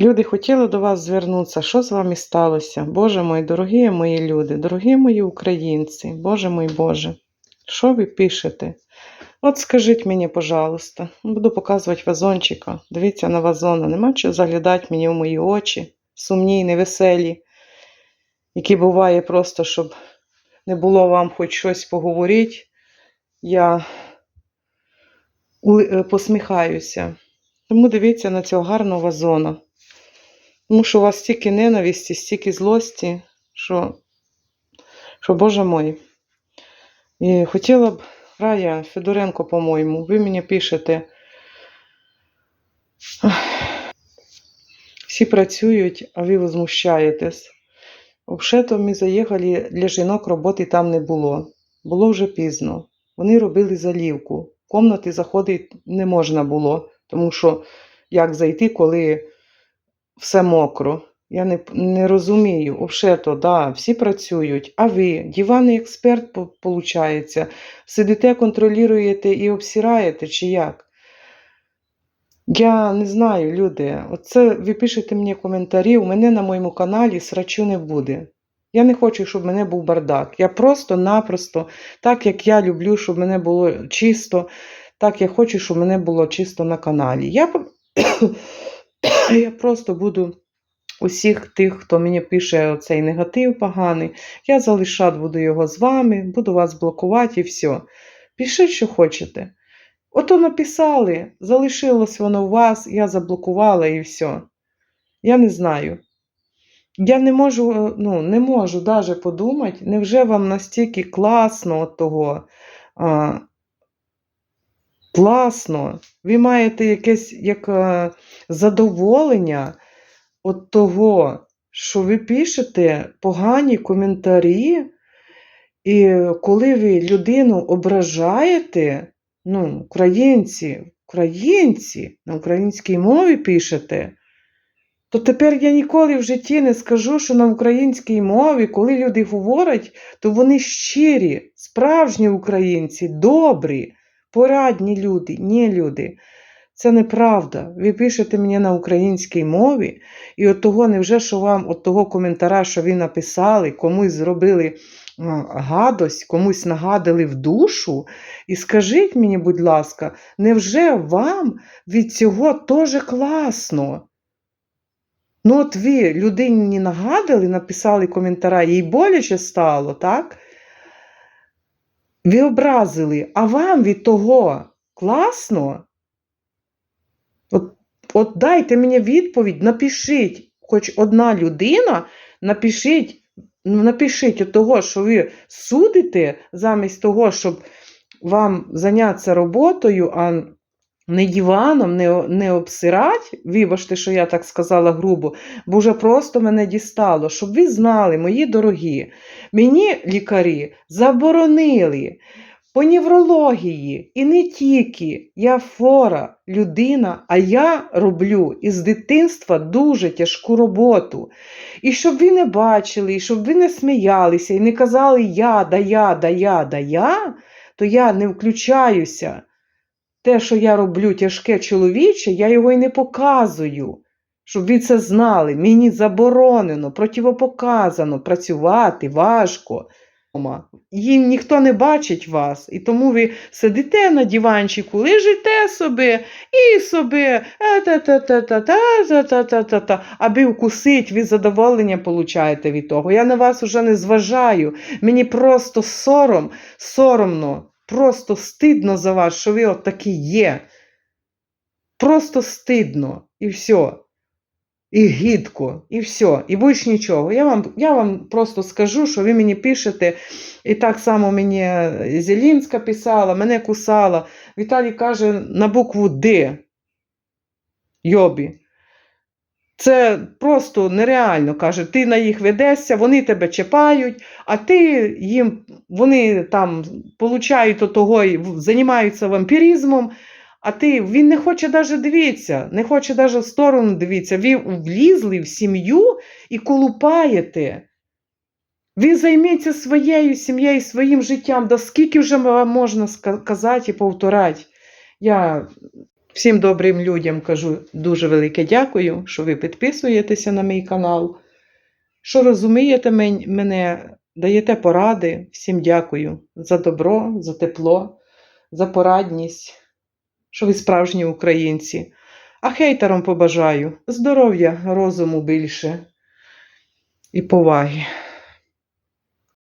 Люди хотіли до вас звернутися. Що з вами сталося? Боже мой, дорогі мої люди, дорогі мої українці, Боже мой Боже, що ви пишете? От скажіть мені, пожалуйста, буду показувати вазончика. Дивіться на вазона. Нема чого заглядати мені в мої очі, сумні, невеселі, які буває просто, щоб не було вам хоч щось поговорити. Я е, посміхаюся. Тому дивіться на цього гарного вазона. Тому що у вас стільки ненависті, стільки злості, що, що Боже мой. І хотіла б, Рая Федоренко, по-моєму, ви мені пишете. Всі працюють, а ви возмущаєтесь. Взагалі, ми заїхали для жінок роботи там не було. Було вже пізно. Вони робили залівку. Комнати заходити не можна було, тому що як зайти, коли все мокро. Я не, не розумію. Взагалі, да, всі працюють. А ви, диванний експерт, виходить, сидите, контролюєте і обсираєте, чи як? Я не знаю, люди. Оце ви пишете мені коментарі, у мене на моєму каналі срачу не буде. Я не хочу, щоб в мене був бардак. Я просто-напросто, так як я люблю, щоб в мене було чисто, так я хочу, щоб в мене було чисто на каналі. Я, я просто буду усіх тих, хто мені пише цей негатив поганий, я залишати буду його з вами, буду вас блокувати і все. Пишіть, що хочете. Ото написали, залишилось воно у вас, я заблокувала і все. Я не знаю. Я не можу, е, ну, не можу навіть подумати, невже вам настільки класно от того. А, класно. Ви маєте якесь як, е, задоволення від того, що ви пишете погані коментарі, і коли ви людину ображаєте, ну, українці, українці на українській мові пишете, то тепер я ніколи в житті не скажу, що на українській мові, коли люди говорять, то вони щирі, справжні українці, добрі, порадні люди, не люди. Це неправда. Ви пишете мені на українській мові, і от того, невже що вам от того коментара, що ви написали, комусь зробили гадость, комусь нагадали в душу. І скажіть мені, будь ласка, невже вам від цього теж класно? Ну, от ви людині нагадали, написали коментара, їй боляче стало, так? Ви образили, а вам від того класно? От, от дайте мені відповідь, напишіть, хоч одна людина, напишіть, ну, напишіть от того, що ви судите, замість того, щоб вам зайнятися роботою, а не диваном, не, не обсирать, вибачте, що я так сказала грубо, бо вже просто мене дістало, щоб ви знали, мої дорогі, мені лікарі заборонили по неврології і не тільки. Я фора, людина, а я роблю із дитинства дуже тяжку роботу. І щоб ви не бачили, і щоб ви не сміялися і не казали я, да я, да я, да я, то я не включаюся. Те, що я роблю тяжке чоловіче, я його й не показую. Щоб ви це знали, мені заборонено, противопоказано працювати важко. Їм ніхто не бачить вас, і тому ви сидите на диванчику, лежите собі і собі, аби вкусить, ви задоволення получаєте від того. Я на вас уже не зважаю. Мені просто сором, соромно, просто стидно за вас, що ви от такі є. Просто стидно, і все. І гідко, і все, і більш нічого. Я вам, я вам просто скажу, що ви мені пишете, і так само мені Зелінська писала, мене кусала. Віталій каже на букву Д. Йобі. Це просто нереально каже. Ти на їх ведешся, вони тебе чіпають, а ти їм, вони там получають того, і займаються вампіризмом, а ти він не хоче навіть дивитися, не хоче навіть в сторону дивитися. Ви влізли в сім'ю і колупаєте. Ви займіться своєю сім'єю, своїм життям. Да скільки вже можна казати і повторати? Я Всім добрим людям кажу дуже велике дякую, що ви підписуєтеся на мій канал, що розумієте мене, даєте поради. Всім дякую за добро, за тепло, за порадність, що ви справжні українці. А хейтерам побажаю здоров'я, розуму більше і поваги.